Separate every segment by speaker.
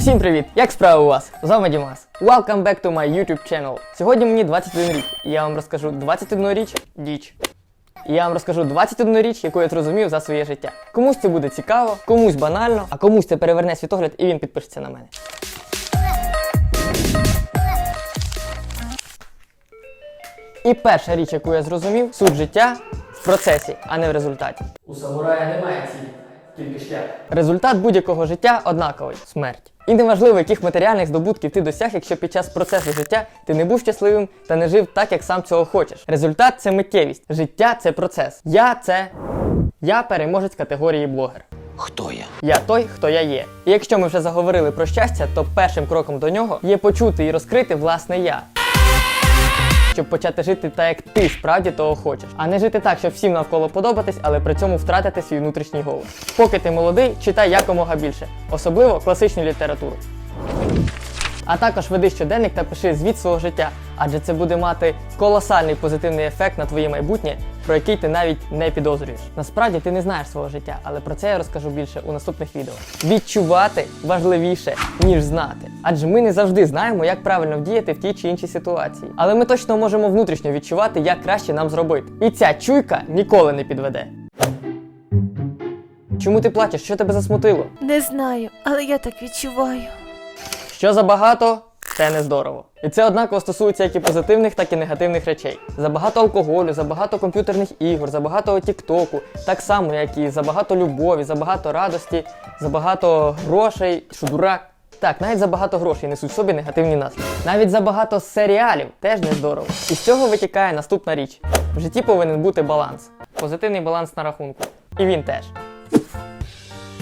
Speaker 1: Всім привіт! Як справи у вас? З вами Дімас. Welcome back to my YouTube channel. Сьогодні мені 21 рік, і я вам розкажу 21 річ діч. І я вам розкажу 21 річ, яку я зрозумів за своє життя. Комусь це буде цікаво, комусь банально, а комусь це переверне світогляд і він підпишеться на мене. І перша річ, яку я зрозумів, суть життя в процесі, а не в результаті. У самурая немає цілі, тільки шлях. Результат будь-якого життя однаковий смерть. І неважливо, яких матеріальних здобутків ти досяг, якщо під час процесу життя ти не був щасливим та не жив так, як сам цього хочеш. Результат це миттєвість, життя це процес. Я це. Я переможець категорії блогер.
Speaker 2: Хто я?
Speaker 1: Я той, хто я є. І якщо ми вже заговорили про щастя, то першим кроком до нього є почути і розкрити власне я. Щоб почати жити так, як ти справді того хочеш, а не жити так, щоб всім навколо подобатись, але при цьому втратити свій внутрішній голос. Поки ти молодий, читай якомога більше, особливо класичну літературу. А також веди щоденник та пиши звіт свого життя, адже це буде мати колосальний позитивний ефект на твоє майбутнє, про який ти навіть не підозрюєш. Насправді ти не знаєш свого життя, але про це я розкажу більше у наступних відео. Відчувати важливіше, ніж знати. Адже ми не завжди знаємо, як правильно вдіяти в тій чи іншій ситуації. Але ми точно можемо внутрішньо відчувати, як краще нам зробити. І ця чуйка ніколи не підведе. Чому ти плачеш? Що тебе засмутило?
Speaker 3: Не знаю, але я так відчуваю.
Speaker 1: Що забагато, те не здорово. І це однаково стосується як і позитивних, так і негативних речей. Забагато алкоголю, забагато комп'ютерних ігор, забагато тіктоку, так само, як і забагато любові, забагато радості, забагато грошей, що дурак. Так, навіть забагато грошей несуть собі негативні наслідки. Навіть забагато серіалів теж не здорово. І з цього витікає наступна річ: в житті повинен бути баланс. Позитивний баланс на рахунку. І він теж.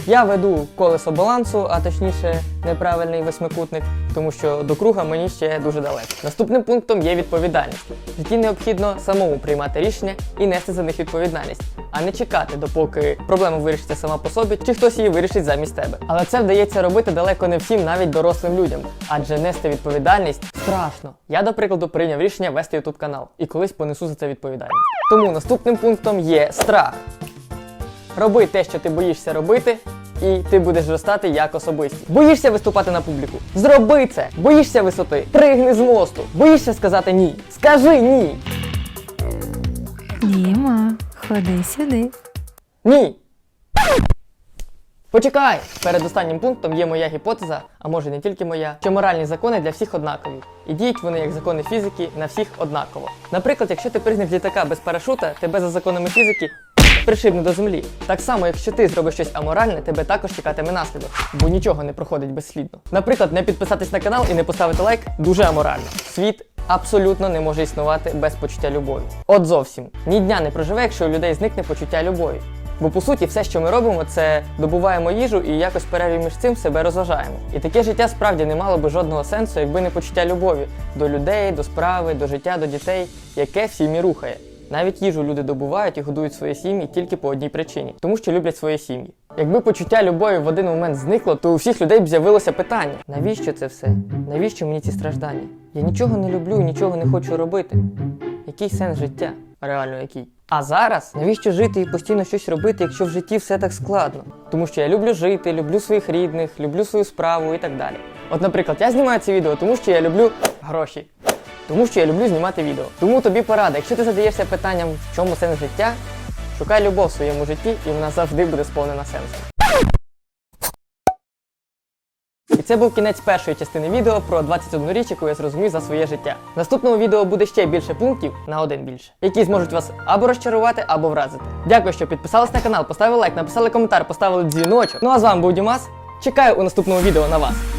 Speaker 1: Я веду колесо балансу, а точніше неправильний восьмикутник, тому що до круга мені ще дуже далеко. Наступним пунктом є відповідальність. Житті необхідно самому приймати рішення і нести за них відповідальність, а не чекати, допоки проблема вирішиться сама по собі, чи хтось її вирішить замість тебе. Але це вдається робити далеко не всім, навіть дорослим людям, адже нести відповідальність страшно. Я, до прикладу, прийняв рішення вести YouTube канал і колись понесу за це відповідальність. Тому наступним пунктом є страх. Роби те, що ти боїшся робити, і ти будеш зростати як особистість. Боїшся виступати на публіку? Зроби це! Боїшся висоти? Пригни з мосту! Боїшся сказати ні? Скажи ні!
Speaker 3: Діма, ходи сюди.
Speaker 1: Ні! Почекай! Перед останнім пунктом є моя гіпотеза, а може не тільки моя, що моральні закони для всіх однакові. І діють вони як закони фізики на всіх однаково. Наприклад, якщо ти пригнеш літака без парашута, тебе за законами фізики пришибне до землі. Так само, якщо ти зробиш щось аморальне, тебе також чекатиме наслідок, бо нічого не проходить безслідно. Наприклад, не підписатись на канал і не поставити лайк дуже аморально. Світ абсолютно не може існувати без почуття любові. От зовсім ні дня не проживе, якщо у людей зникне почуття любові. Бо по суті, все, що ми робимо, це добуваємо їжу і якось перерві між цим себе розважаємо. І таке життя справді не мало би жодного сенсу, якби не почуття любові до людей, до справи, до життя, до дітей, яке в сім'ї рухає. Навіть їжу люди добувають і годують свої сім'ї тільки по одній причині, тому що люблять свої сім'ї. Якби почуття любові в один момент зникло, то у всіх людей б з'явилося питання: навіщо це все? Навіщо мені ці страждання? Я нічого не люблю, нічого не хочу робити. Який сенс життя? Реально який? А зараз навіщо жити і постійно щось робити, якщо в житті все так складно? Тому що я люблю жити, люблю своїх рідних, люблю свою справу і так далі. От, наприклад, я знімаю це відео, тому що я люблю гроші. Тому що я люблю знімати відео. Тому тобі порада, якщо ти задаєшся питанням, в чому сенс життя, шукай любов в своєму житті, і вона завжди буде сповнена сенсом. І це був кінець першої частини відео про 21 річ, яку я зрозумів за своє життя. В наступному відео буде ще більше пунктів на один більше, які зможуть вас або розчарувати, або вразити. Дякую, що підписались на канал, поставили лайк, написали коментар, поставили дзвіночок. Ну а з вами був Дімас. Чекаю у наступному відео на вас.